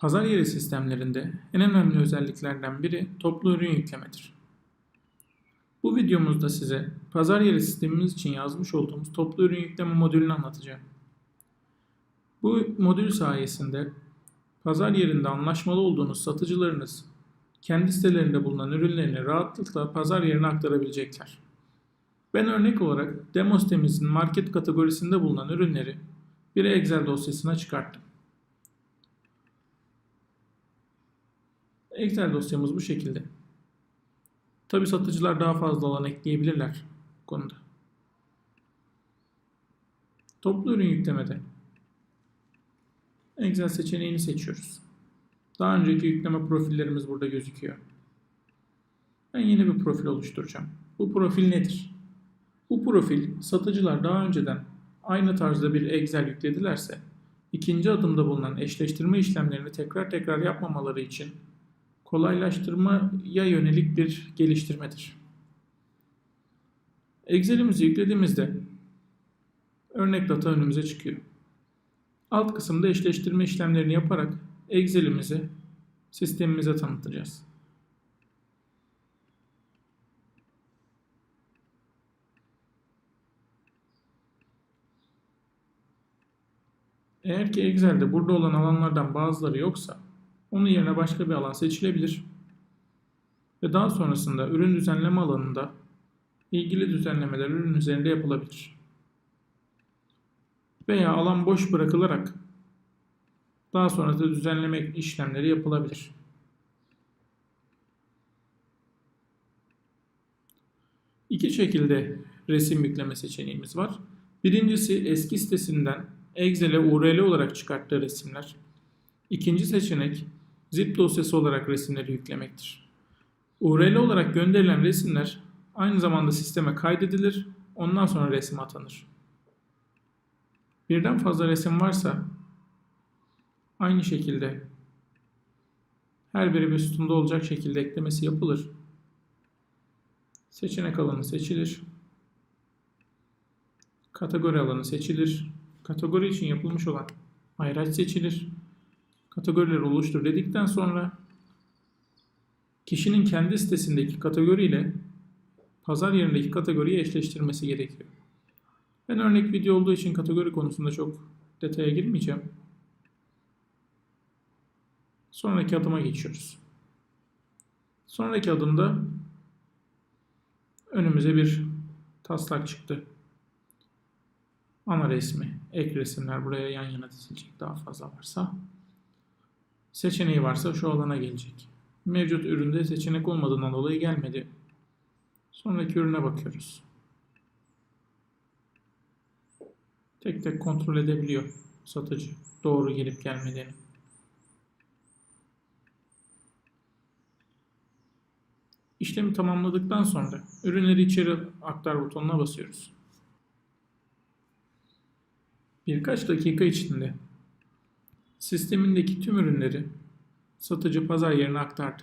Pazar yeri sistemlerinde en önemli özelliklerden biri toplu ürün yüklemedir. Bu videomuzda size pazar yeri sistemimiz için yazmış olduğumuz toplu ürün yükleme modülünü anlatacağım. Bu modül sayesinde pazar yerinde anlaşmalı olduğunuz satıcılarınız kendi sitelerinde bulunan ürünlerini rahatlıkla pazar yerine aktarabilecekler. Ben örnek olarak demo sitemizin market kategorisinde bulunan ürünleri bir Excel dosyasına çıkarttım. Excel dosyamız bu şekilde. Tabi satıcılar daha fazla alan ekleyebilirler bu konuda. Toplu ürün yüklemede Excel seçeneğini seçiyoruz. Daha önceki yükleme profillerimiz burada gözüküyor. Ben yeni bir profil oluşturacağım. Bu profil nedir? Bu profil satıcılar daha önceden aynı tarzda bir Excel yükledilerse ikinci adımda bulunan eşleştirme işlemlerini tekrar tekrar yapmamaları için kolaylaştırmaya yönelik bir geliştirmedir. Excel'imizi yüklediğimizde örnek data önümüze çıkıyor. Alt kısımda eşleştirme işlemlerini yaparak Excel'imizi sistemimize tanıtacağız. Eğer ki Excel'de burada olan alanlardan bazıları yoksa onun yerine başka bir alan seçilebilir. Ve daha sonrasında ürün düzenleme alanında ilgili düzenlemeler ürün üzerinde yapılabilir. Veya alan boş bırakılarak daha sonra da düzenleme işlemleri yapılabilir. İki şekilde resim yükleme seçeneğimiz var. Birincisi eski sitesinden Excel'e URL olarak çıkarttığı resimler. İkinci seçenek zip dosyası olarak resimleri yüklemektir. URL olarak gönderilen resimler aynı zamanda sisteme kaydedilir, ondan sonra resim atanır. Birden fazla resim varsa aynı şekilde her biri bir sütunda olacak şekilde eklemesi yapılır. Seçenek alanı seçilir. Kategori alanı seçilir. Kategori için yapılmış olan ayraç seçilir. Kategorileri oluştur dedikten sonra kişinin kendi sitesindeki kategoriyle pazar yerindeki kategoriyi eşleştirmesi gerekiyor. Ben örnek video olduğu için kategori konusunda çok detaya girmeyeceğim. Sonraki adıma geçiyoruz. Sonraki adımda önümüze bir taslak çıktı. Ana resmi, ek resimler buraya yan yana dizilecek daha fazla varsa. Seçeneği varsa şu alana gelecek. Mevcut üründe seçenek olmadığından dolayı gelmedi. Sonraki ürüne bakıyoruz. Tek tek kontrol edebiliyor satıcı doğru gelip gelmediğini. İşlemi tamamladıktan sonra ürünleri içeri aktar butonuna basıyoruz. Birkaç dakika içinde sistemindeki tüm ürünleri satıcı pazar yerine aktardı.